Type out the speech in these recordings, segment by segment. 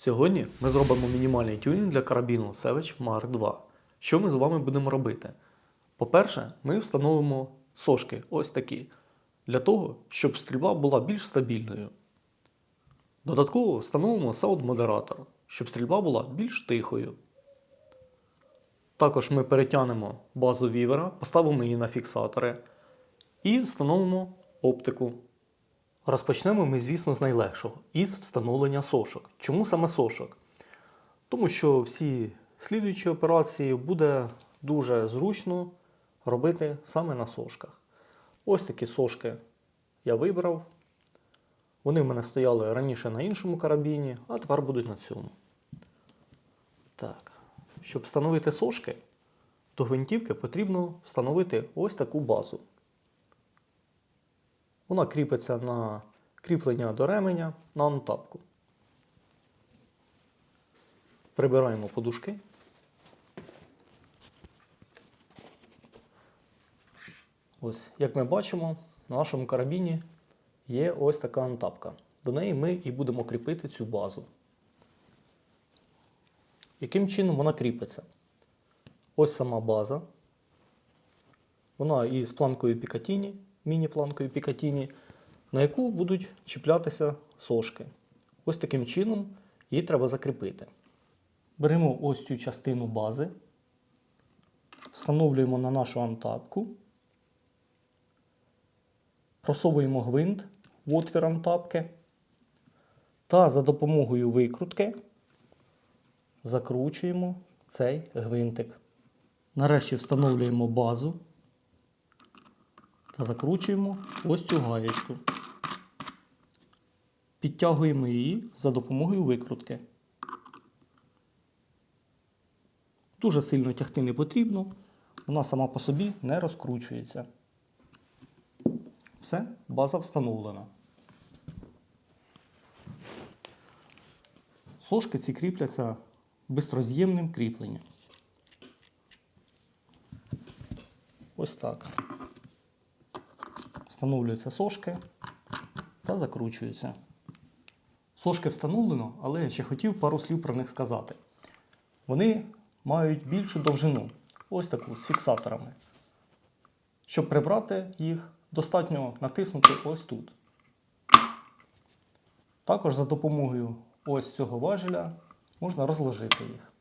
Сьогодні ми зробимо мінімальний тюнінг для карабіну Savage Mark 2. Що ми з вами будемо робити? По-перше, ми встановимо сошки ось такі, для того, щоб стрільба була більш стабільною. Додатково встановимо саунд-модератор, щоб стрільба була більш тихою. Також ми перетягнемо базу вівера, поставимо її на фіксатори і встановимо оптику. Розпочнемо ми, звісно, з найлегшого із встановлення сошок. Чому саме сошок? Тому що всі слідуючі операції буде дуже зручно робити саме на сошках. Ось такі сошки я вибрав. Вони в мене стояли раніше на іншому карабіні, а тепер будуть на цьому. Так. Щоб встановити сошки, до гвинтівки потрібно встановити ось таку базу. Вона кріпиться на кріплення до ременя на антапку. Прибираємо подушки. Ось, як ми бачимо, на нашому карабіні є ось така антапка. До неї ми і будемо кріпити цю базу. Яким чином вона кріпиться? Ось сама база. Вона із планкою Пікатіні, міні-планкою Пікатіні, на яку будуть чіплятися сошки. Ось таким чином її треба закріпити. Беремо ось цю частину бази, встановлюємо на нашу антапку, просовуємо гвинт в отвір антапки та за допомогою викрутки закручуємо цей гвинтик. Нарешті встановлюємо базу закручуємо ось цю гаєчку. Підтягуємо її за допомогою викрутки. Дуже сильно тягти не потрібно, вона сама по собі не розкручується. Все, база встановлена. Сошки ці кріпляться бистроз'ємним кріпленням. Ось так. Встановлюються сошки та закручуються. Сошки встановлено, але я ще хотів пару слів про них сказати. Вони мають більшу довжину, ось таку з фіксаторами. Щоб прибрати їх, достатньо натиснути ось тут. Також за допомогою ось цього важеля можна розложити їх.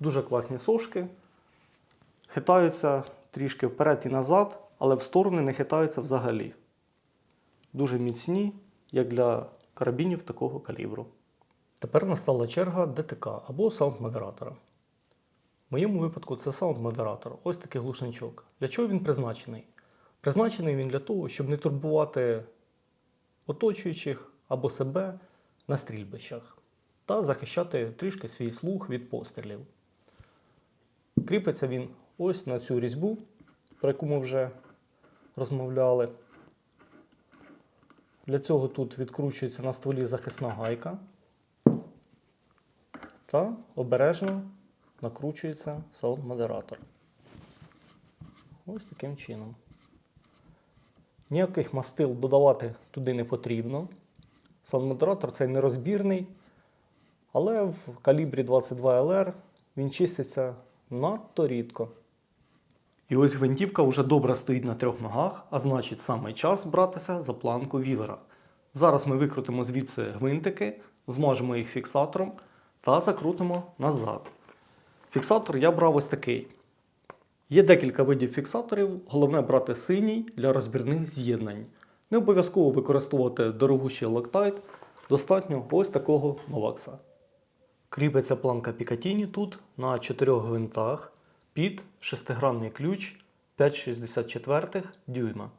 Дуже класні сошки. Хитаються трішки вперед і назад, але в сторони не хитаються взагалі. Дуже міцні, як для карабінів такого калібру. Тепер настала черга ДТК або саунд-модератора. В моєму випадку це саунд-модератор, ось такий глушничок. Для чого він призначений? Призначений він для того, щоб не турбувати оточуючих або себе на стрільбищах та захищати трішки свій слух від пострілів. Кріпиться він ось на цю різьбу, про яку ми вже розмовляли. Для цього тут відкручується на стволі захисна гайка та обережно накручується саунд-модератор. Ось таким чином. Ніяких мастил додавати туди не потрібно. Саунд-модератор цей нерозбірний, але в калібрі 22 LR він чиститься надто рідко. І ось гвинтівка вже добре стоїть на трьох ногах, а значить саме час братися за планку вівера. Зараз ми викрутимо звідси гвинтики, змажемо їх фіксатором та закрутимо назад. Фіксатор я брав ось такий. Є декілька видів фіксаторів, головне брати синій для розбірних з'єднань. Не обов'язково використовувати дорогущий Loctite, достатньо ось такого новакса. Кріпиться планка Picatinny тут на 4 гвинтах під шестигранний ключ 5,64 дюйма.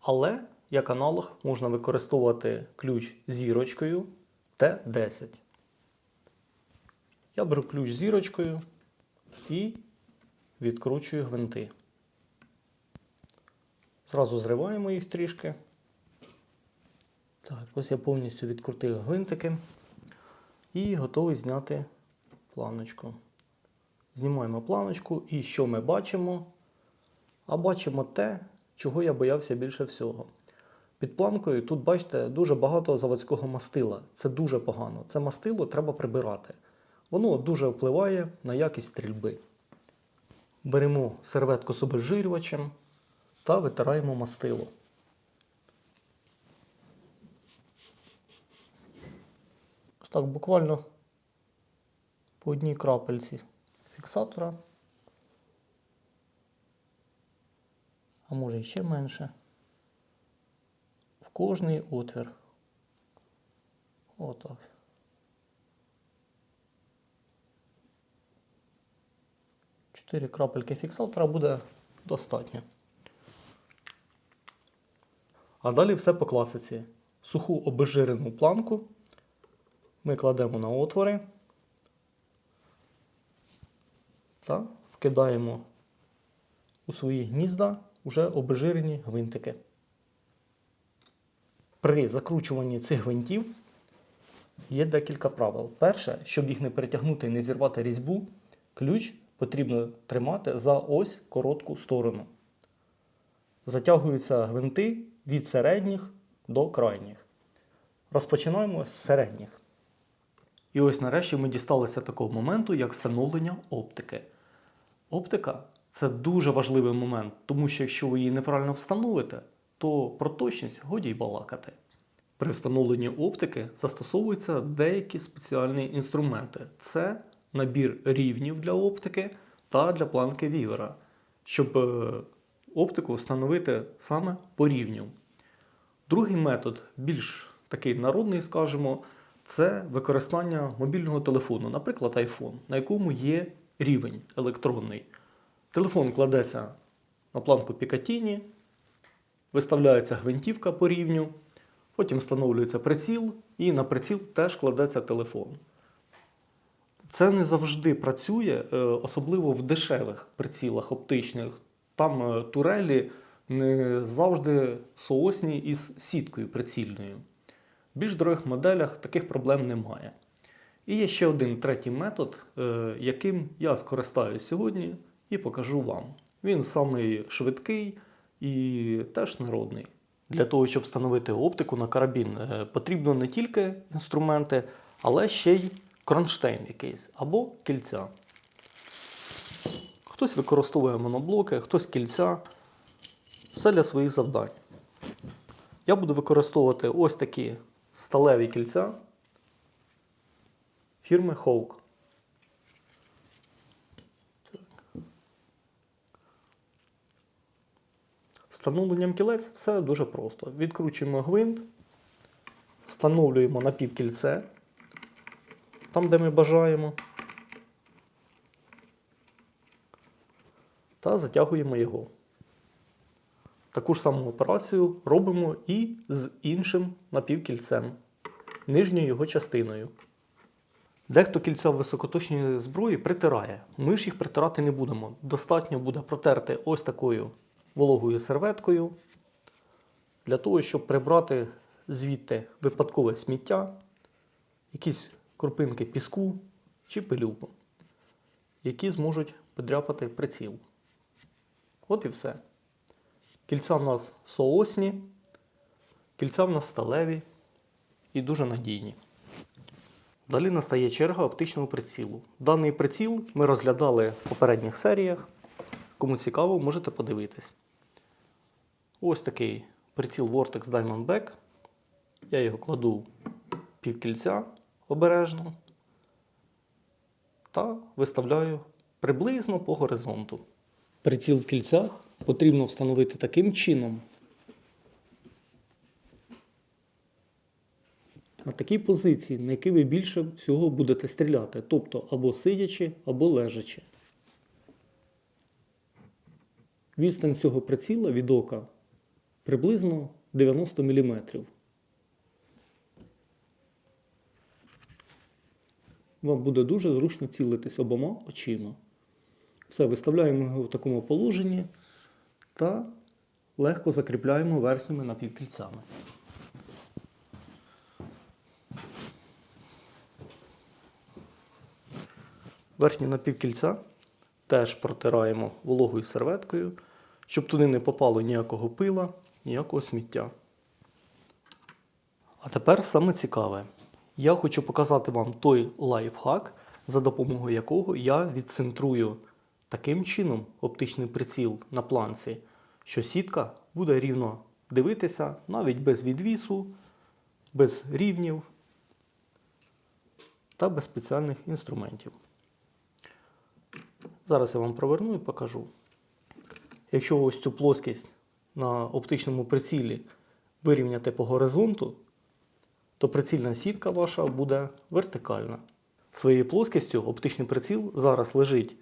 Але як аналог можна використовувати ключ зірочкою Т10. Я беру ключ зірочкою і відкручую гвинти. Зразу зриваємо їх трішки. Так, ось я повністю відкрутив гвинтики і готовий зняти планочку. Знімаємо планочку і що ми бачимо? А бачимо те, чого я боявся більше всього. Під планкою тут, бачите, дуже багато заводського мастила. Це дуже погано. Це мастило треба прибирати. Воно дуже впливає на якість стрільби. Беремо серветку з обезжирювачем та витираємо мастило. Так буквально по одній крапельці фіксатора. А може ще менше. В кожний отвір. Отак. Чотири крапельки фіксатора буде достатньо. А далі все по класиці. Суху обезжирену планку ми кладемо на отвори та вкидаємо у свої гнізда вже обезжирені гвинтики. При закручуванні цих гвинтів є декілька правил. Перше, щоб їх не перетягнути і не зірвати різьбу, ключ потрібно тримати за ось коротку сторону. Затягуються гвинти від середніх до крайніх. Розпочинаємо з середніх. І ось нарешті ми дісталися такого моменту, як встановлення оптики. Оптика це дуже важливий момент, тому що якщо ви її неправильно встановите, то про точність годі й балакати. При встановленні оптики застосовуються деякі спеціальні інструменти. Це набір рівнів для оптики та для планки вівера, щоб е, оптику встановити саме по рівню. Другий метод, більш такий народний, скажімо, це використання мобільного телефону, наприклад, iPhone, на якому є рівень електронний. Телефон кладеться на планку Picatinny, виставляється гвинтівка по рівню, потім встановлюється приціл, і на приціл теж кладеться телефон. Це не завжди працює, е, особливо в дешевих прицілах оптичних. Там е, турелі не завжди соосні із сіткою прицільною. В більш дорогих моделях таких проблем немає. І є ще один третій метод, е, яким я скористаюсь сьогодні і покажу вам. Він самий швидкий і теж народний. Для того, щоб встановити оптику на карабін, е, потрібно не тільки інструменти, але ще й кронштейн якийсь або кільця. Хтось використовує моноблоки, хтось кільця. Все для своїх завдань. Я буду використовувати ось такі сталеві кільця фірми Hawk. Встановленням кілець все дуже просто. Відкручуємо гвинт, встановлюємо напівкільце, там, де ми бажаємо, та затягуємо його. Таку ж саму операцію робимо і з іншим напівкільцем, нижньою його частиною. Дехто кільця в високоточній зброї притирає. Ми ж їх притирати не будемо. Достатньо буде протерти ось такою вологою серветкою для того, щоб прибрати звідти випадкове сміття, якісь крупинки піску чи пилюку, які зможуть подряпати приціл. От і все. Кільця в нас соосні, кільця в нас сталеві і дуже надійні. Далі настає черга оптичного прицілу. Даний приціл ми розглядали в попередніх серіях. Кому цікаво, можете подивитись. Ось такий приціл Vortex Diamondback. Я його кладу пів кільця обережно та виставляю приблизно по горизонту. Приціл в кільцях потрібно встановити таким чином, на такій позиції, на якій ви більше всього будете стріляти, тобто або сидячи, або лежачи. Відстань цього приціла від ока приблизно 90 мм. Вам буде дуже зручно цілитись обома очима. Все, виставляємо його в такому положенні та легко закріпляємо верхніми напівкільцями. Верхні напівкільця теж протираємо вологою серветкою, щоб туди не попало ніякого пила, ніякого сміття. А тепер саме цікаве. Я хочу показати вам той лайфхак, за допомогою якого я відцентрую таким чином оптичний приціл на планці, що сітка буде рівно дивитися навіть без відвісу, без рівнів та без спеціальних інструментів. Зараз я вам проверну і покажу. Якщо ось цю плоскість на оптичному прицілі вирівняти по горизонту, то прицільна сітка ваша буде вертикальна. Своєю плоскістю оптичний приціл зараз лежить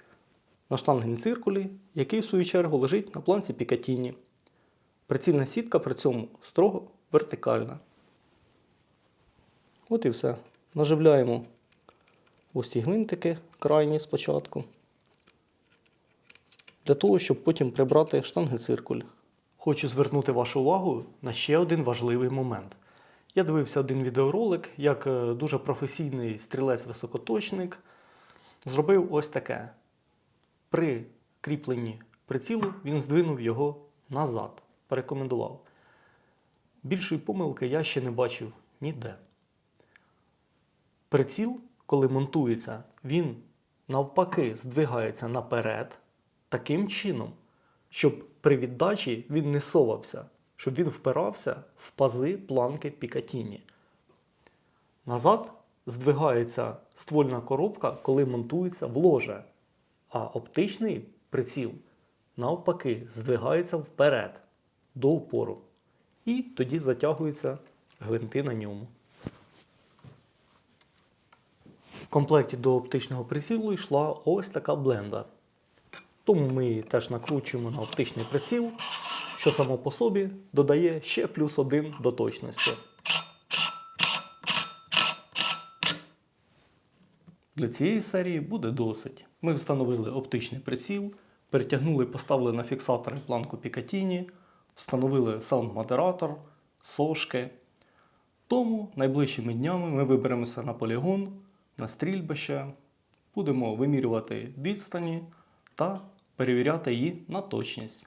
на штангенциркулі, який в свою чергу лежить на планці Пікатіні. Прицільна сітка при цьому строго вертикальна. От і все. Наживляємо ось ці гвинтики крайні спочатку. Для того, щоб потім прибрати штангенциркуль. Хочу звернути вашу увагу на ще один важливий момент. Я дивився один відеоролик, як е, дуже професійний стрілець-високоточник зробив ось таке. При кріпленні прицілу він здвинув його назад. Порекомендував. Більшої помилки я ще не бачив ніде. Приціл, коли монтується, він навпаки здвигається наперед таким чином, щоб при віддачі він не совався, щоб він впирався в пази планки Пікатіні. Назад здвигається ствольна коробка, коли монтується в ложе, а оптичний приціл навпаки здвигається вперед до упору. І тоді затягуються гвинти на ньому. В комплекті до оптичного прицілу йшла ось така бленда. Тому ми її теж накручуємо на оптичний приціл, що само по собі додає ще плюс один до точності. Для цієї серії буде досить. Ми встановили оптичний приціл, перетягнули, поставили на фіксатори планку Пікатіні, встановили саунд-модератор, сошки. Тому найближчими днями ми виберемося на полігон, на стрільбище, будемо вимірювати відстані та перевіряти її на точність.